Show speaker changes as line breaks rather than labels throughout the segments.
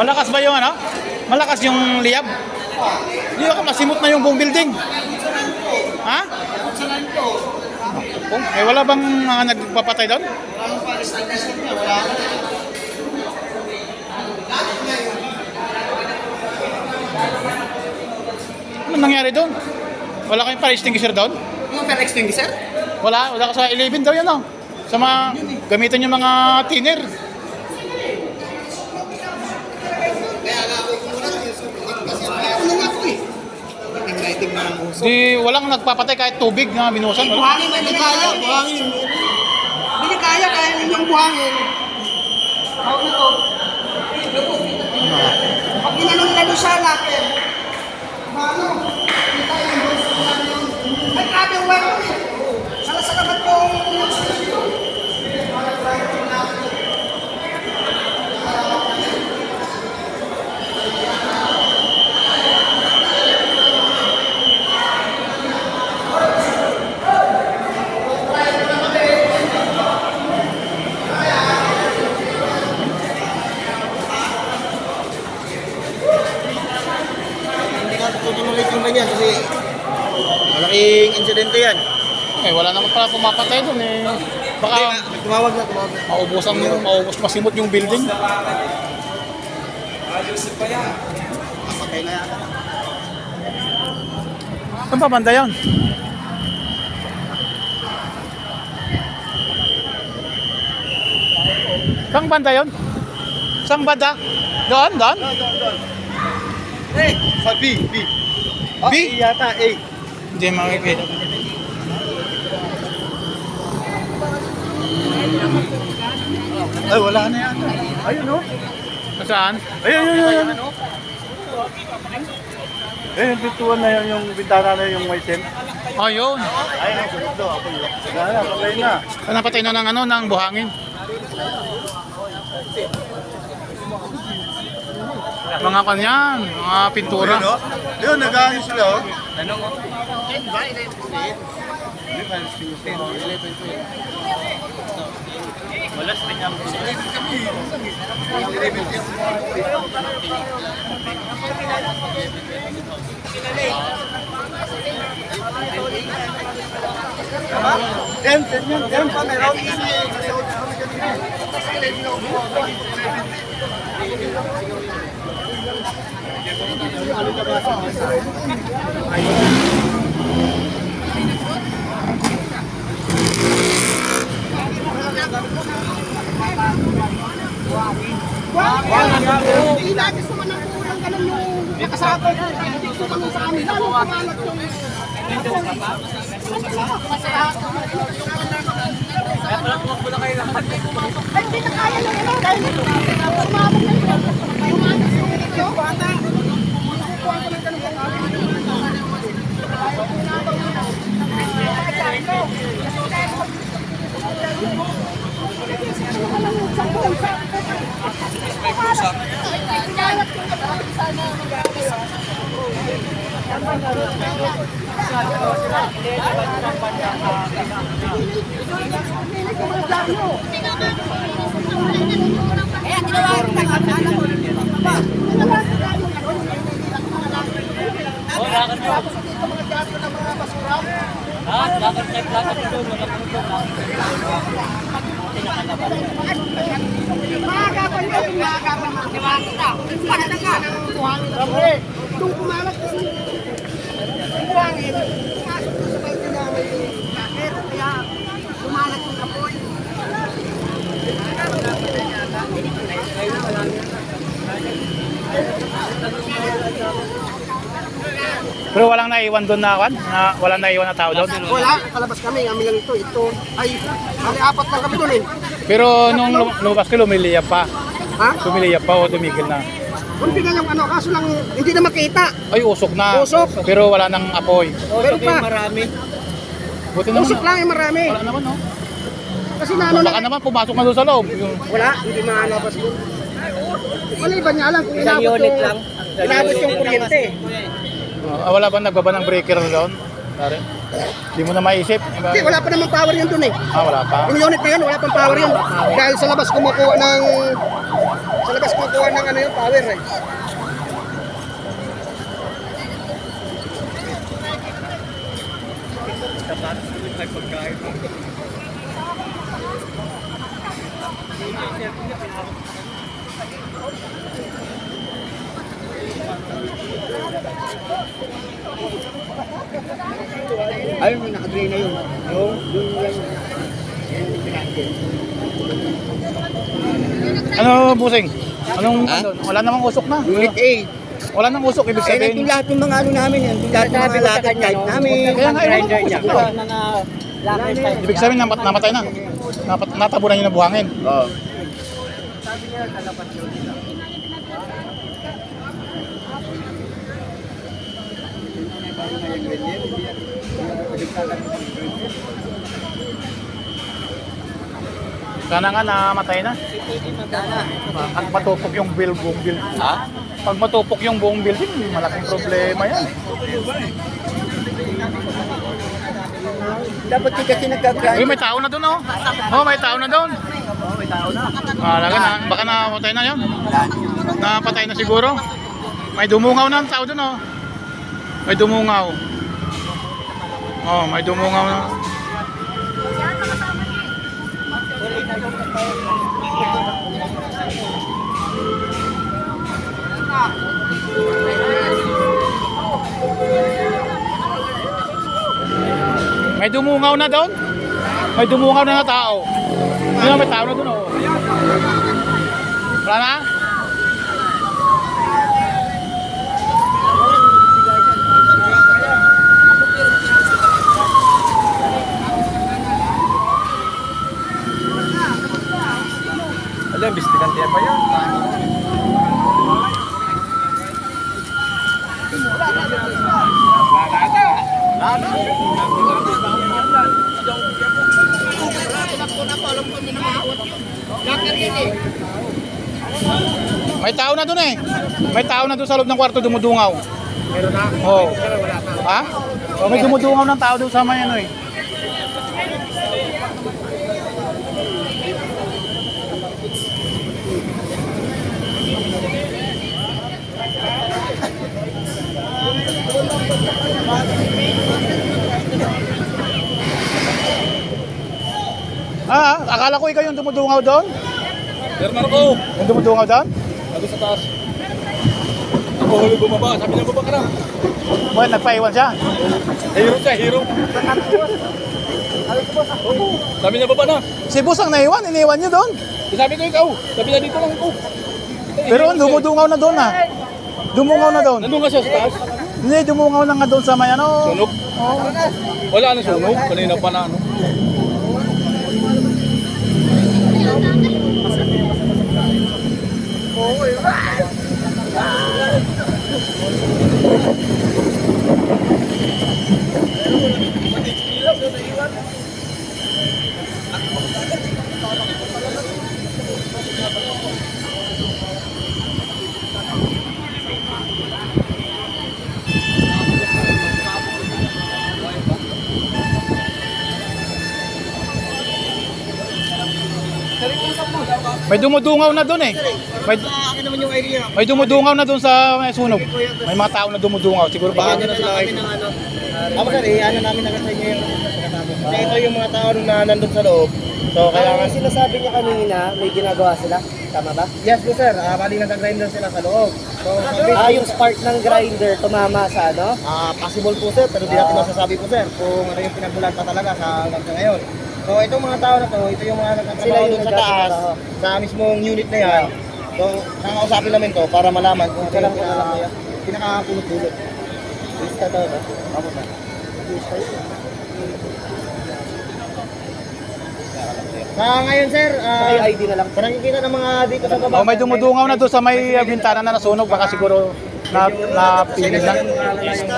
Malakas ba yung ano? Malakas yung liyab? Hindi ako masimot na yung buong building. Ha? Kung, eh, wala bang mga nagpapatay doon? Ano nangyari doon? Wala kayong fire extinguisher doon?
Yung fire extinguisher?
Wala, wala ka sa 11 daw yan oh. Sa mga gamitan yung mga thinner.
Ano nga po eh? Na ng uso.
Di walang nagpapatay kahit tubig na binusan. Wala.
Buhangin na hindi kaya, buhangin. Hindi kaya, kaya ninyong buhangin. Ako na to. Pag ginanong nila doon sa natin, ano? Hindi tayo yung doon sa natin yun. Ay, grabe ang wala eh. Sala sa kabat ko. Hindi ka tutuloy yung ganyan kasi malaking insidente yan.
Eh, wala naman pala pumapatay doon eh. Baka
Tumawag na, tumawag na.
maubusan yung maubos masimot yung building.
Patay na yata.
Saan pa banda yun? Saan banda yun? Saan banda? Doon, doon?
Eh, sa B, B.
B?
yata, A.
Hindi makikita.
Ay, wala na yan. Ayun, oh. no?
Saan?
Ayun, ayun, ayun. Ano? Eh, yung na yun, yung bintana na yung may tent.
Oh,
yun. Ayun, ang sunod daw ako yun. Wala na, patay na.
Ah, Napatay na ng ano, ng buhangin. Mga kanyan, mga pintura.
Ayun, no? Ayun, nag-ano sila, oh. Ano, oh? 10 by 11. 11, 11, 11. Dem, dem, dem pa me rao ini. Thank you.
Hindi natin gusto man ng kurang ganun yung nakasabay. Hindi gusto man na na ano. Dahil sumabog na ko ng ganun yung
Kaya mo.
Maagapan yun. Maagapan mo.
Diba kita? Para na ka.
Siyempre, nung kumalat kasi yung buhangin, pumasok doon sa balte na may jacket, kaya kumalat yung apoy.
Pero walang naiwan doon na kwan? Na, walang naiwan na tao doon?
Wala, kalabas kami, kami lang ito, ito. Ay, kami apat lang kami doon eh.
Pero nung lum- lumabas ka, lumiliyap pa.
Ha?
Lumiliyap pa o tumigil na.
Kunti na yung ano, kaso lang hindi na makita.
Ay, usok na.
Usok.
Pero wala nang apoy.
Pero pa,
Buti naman.
usok lang yung marami.
Wala naman, no?
Kasi na ano
Baka
lang,
naman pumasok na doon sa loob.
Wala, hindi makalabas yun. Wala iba niya alam kung inabot yung, inabot yung kuryente.
Ah, wala ba nagbaba ng breaker doon? Pare? Di mo na maisip.
Hindi, wala pa namang power yun dun eh.
Ah, wala pa.
Yung unit na yun, wala pang power yun. Dahil sa labas kumukuha ng... Sa labas kumukuha ng ano yun, power eh. Ayun, yung naka-gray na yun. Yung, yung, yung,
Ano, busing? Anong, ano, wala namang usok na.
Unit A.
Wala nang usok, ibig
nandun
sabihin.
lahat ng mga ano namin yan. Nandun lahat ng mga lakad kahit namin.
Kaya nga, wala namang usok na. Ibig sabihin, namat, namatay na. Napat, natabunan niyo ng buhangin.
Oo.
Sana nga namatay na. At matupok yung bill, buong bill. Ha? Pag matupok yung buong building, malaking problema yan.
Dapat di kasi nagka-grind.
Uy, may tao na doon, oh. Oh, may tao na doon. Oh, may tao na. Ah, laga na. Baka namatay na yun. Napatay na siguro. May dumungaw na ang tao doon, oh. May dumungaw. Oh, may dumungaw na. May dumungaw na doon. May dumungaw na na tao. Yun, may tao na doon, oh. Wala na?
Alam, bistikan tiyan pa yan.
May tao na doon eh. May tao na doon sa loob ng kwarto dumudungaw. Meron na? Oo. Ha? Oh, may dumudungaw ng tao doon sa may ano eh. Ah, akala ko ikaw yung dumudungaw doon?
Sir Marco,
Yung dumudungaw doon?
ano sa taas? Ako huli bumaba, sabi niya baba ka na.
Well, nagpaiwan siya.
Hero siya, hero. Oo, sabi niya baba na.
Si Boss ang naiwan, iniwan niyo doon.
Eh, Sabi ko ikaw, sabi niya dito lang ako.
Pero dumudungaw na doon ah. Dumungaw na doon.
Nandun siya sa taas.
Hindi, dumungaw na nga doon sa may ano.
Sunog. Wala na sunog, kanina pa na ano.
May dumudungaw na doon eh. May,
Akin naman yung idea.
may dumudungaw na doon sa may sunog. May mga tao na dumudungaw. Siguro baka
na sila ng ano. Ako sir, eh, ano namin na sa inyo yung. Kasi ito yung mga tao na nandun sa loob. So, kailangan... sinasabi niya kanina, may ginagawa sila. Tama ba? Yes po sir, uh, bali nag-grinder sila sa loob. So, sabi,
Ah, yung spark ng grinder tumama sa ano?
Ah, possible po sir, pero di natin masasabi po sir kung ano yung pinagbulan pa talaga sa hanggang sa ngayon. So itong mga tao na to, ito yung mga nagtatrabaho
yung
doon sa taas,
nagtatrabaho.
sa mismong unit na yan. So, nakakausapin namin to para malaman kung ano yung uh, pinakapulot-pulot.
Lista daw, no?
Ako sir. Sa ngayon sir, ah,
May ID na lang.
sa nakikita ng mga dito sa baba.
oh, may dumudungaw na doon sa may uh, bintana na nasunog. Baka siguro na napinig na.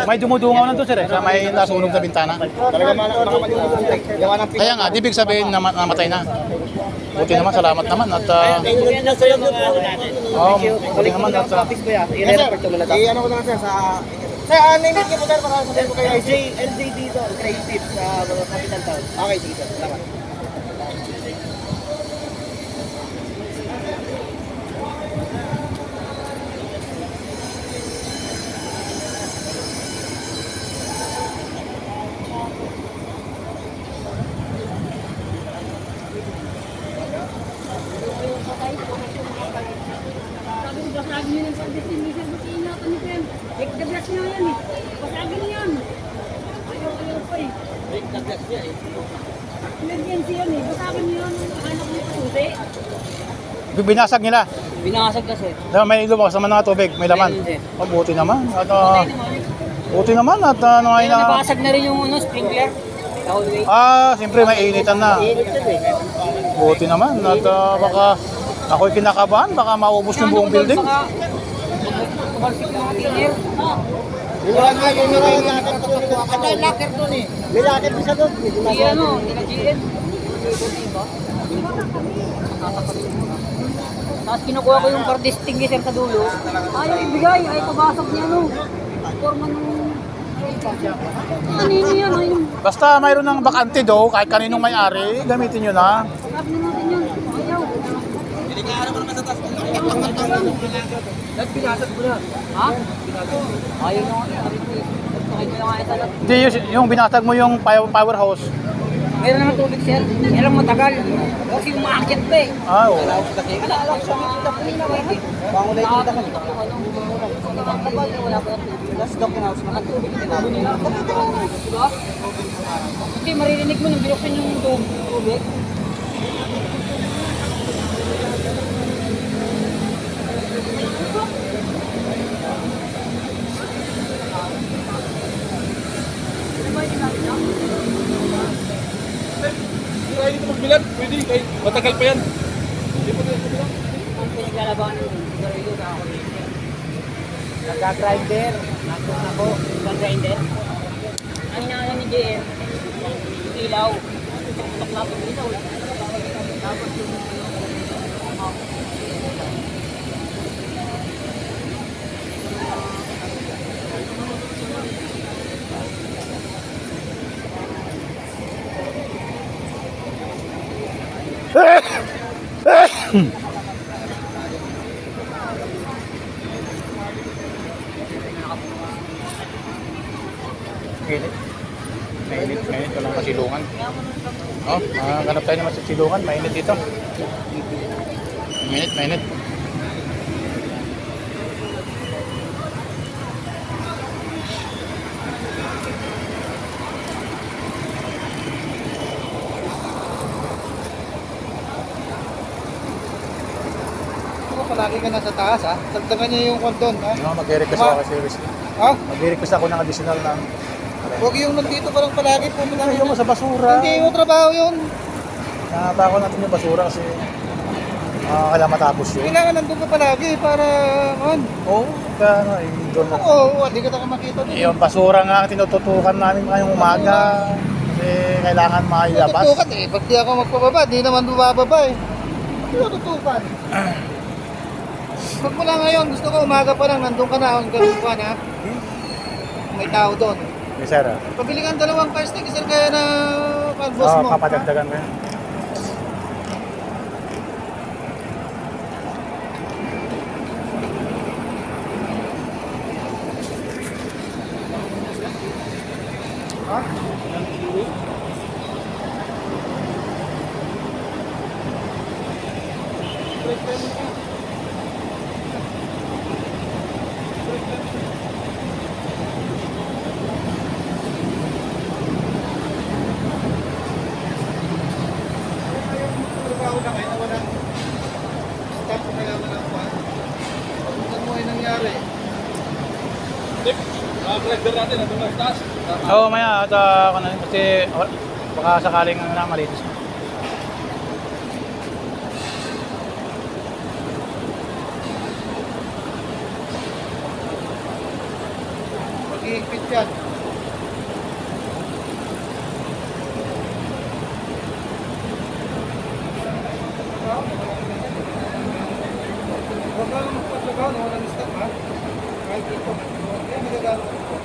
May dumudungaw na doon sir eh. Sa may nasunog na bintana.
Talaga mga mga
Kaya nga, ibig sabihin na namatay na. Buti naman, salamat naman. At, uh,
ano natin.
oh, buti naman at, uh.
I-report ko muna.
I-ano ko na sir sa
Sir, ah, name it po sir, para sabihin ko kayo. LJ, LJ dito, creative sa mga capital town. Okay, sige sir. Salamat.
Sabi ko, basagin niyo ng pagdating niyo sa mas ingatan niyo, Pem. Take the blast niyo yan eh. Basagin niyo yan. Ayaw, ayaw pa eh.
Break the glass niya eh.
Emergency yan eh. Basagin niyo yan. Hanap niyo pa susi.
Binasag nila.
Binasag kasi.
Diba, may lumabas naman ng tubig, may laman.
Meron din.
Oh, buti naman. At, ah, buti naman at uh, ano ay
Kaya
na...
nabasag na rin yung ano, sprinkler. Hallway.
Ah, siyempre may initan na.
Eh.
Buti naman at ah, baka ako'y kinakabahan, baka maubos yung buong building.
Yung mga tiner.
Mga nga, yung mga locker doon. May locker doon eh. May locker doon sa doon.
Hindi ano, nila GN. Tapos kinukuha ko yung car distinguisher sa dulo. Ayaw ibigay, ay kabasag niya no. Forma ng...
Kanino yan? Ayun.
Basta mayroon ng bakante do, kahit kaninong may-ari, gamitin nyo na.
Sabi na natin yan. Ayaw.
Ha? Ayaw na nga. Sakit mo na nga ito.
Hindi, yung, yung binatag mo yung power- powerhouse.
Meron naman tubig sir. Lang matagal. Kasi umaakit pa eh.
Ah, oo.
Alala ko sa mga kanina ba eh.
Bangon na yung
Nakakita ko ano, wala pa yung tubig. Last dock na house, nakatubig din ako nila. Diba? Kasi maririnig mo nung binuksan yung tub- tubig.
Hindi dito magbilan. Pwede, kahit matagal pa yan.
Ang pinaglalabanan yun, pero yun ako Nagka-grinder, nandun ako, nagka-grinder. Ang inaano ni JM, ilaw, tutok na yung ilaw. Tapos yung
Mainit. Mainit, mainit. Walang kasilungan. Oh, hanap tayo naman sa silungan. Mainit dito. Mainit, mainit.
Palagi ka nasa taas ha. Tagdagan niya yung kondon ha.
Ano, mag-request ako kasi
Ha?
mag-request ako ng additional ng
Huwag yung nandito ka lang palagi pumunta.
Ayaw mo sa basura.
Hindi mo trabaho yun.
Nakatako natin yung basura kasi ah, kailangan matapos yun.
Kailangan nandun ka palagi para man.
Oo, oh, kaya ano, eh, doon na.
Oo, oh, hindi ka na makita dun.
Yung basura nga ang tinututukan namin ngayong umaga. Kasi kailangan mailabas.
Tutukan eh. Pag di ako magpababa, di naman bumababa eh. Tinututukan. Pag mula ngayon, gusto ko umaga pa lang, nandun ka na, ang ganun pa na. May tao doon.
Yes, sir.
Pabili kang dalawang car stick, sir, kaya na kalbos
Oo,
mo.
papadagdagan ko yan.
Trabaho na kayo, wala. Stop kaya wala pa. Pag mo ay nangyari.
Tip, mga grinder natin, nandun na sa taas.
Oo, maya. At uh, ano, kasi oh, baka sakaling ano na
magpaglabaw na stop ha. Kahit ito. Kaya nagagamit ko.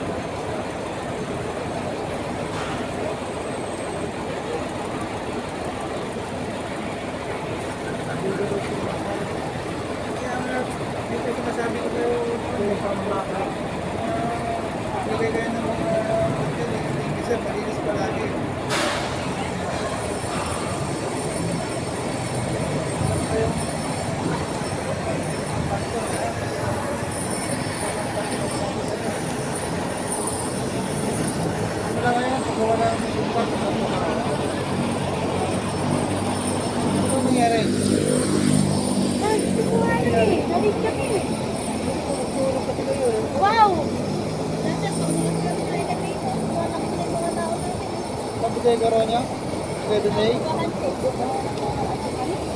Ano nangyari?
Ay, buhay eh. Nalit kami. Wow! Nasa pagkakas kami na rin dito. Wala kami ng mga tao namin.
Niya? Pwede na eh?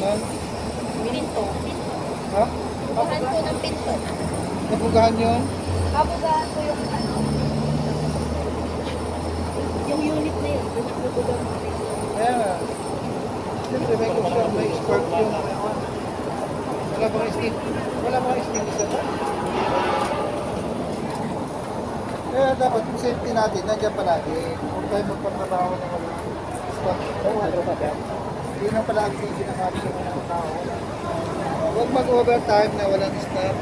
Nan?
Pinto.
Ha?
Bukahan ko ng pinto.
Napugahan yun?
Kabugahan ko yung ano. Yung unit na yun. Yung nabubugan ko.
Kaya nga. Siyempre may question, may scorpion. Wala bang steam? Wala bang steam isa ba? Kaya dapat yung safety natin, nandiyan palagi. Huwag tayo magpatrabaho ng walang stop. Hindi na palagi yung sinasabi sa mga tao. Huwag mag-overtime na walang stop.